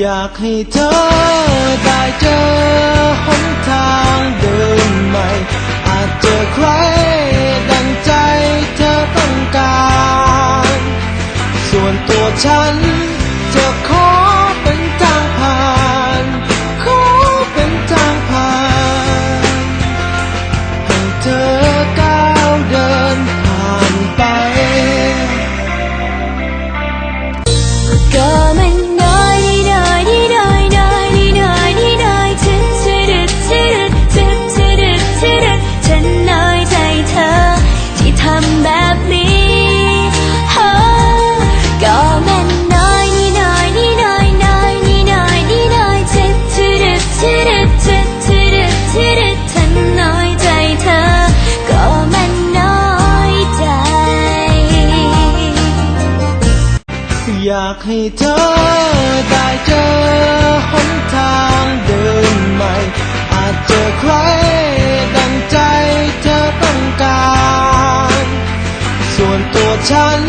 อยากให้เธอได้เจอหนทางเดินใหม่ อาจเจอใครดังใจเธอต้องการ ส่วนตัวฉัน อยากให้เธอได้เจอหนทางเดินใหม่ อาจเจอใครดังใจเธอต้องการ ส่วนตัวฉัน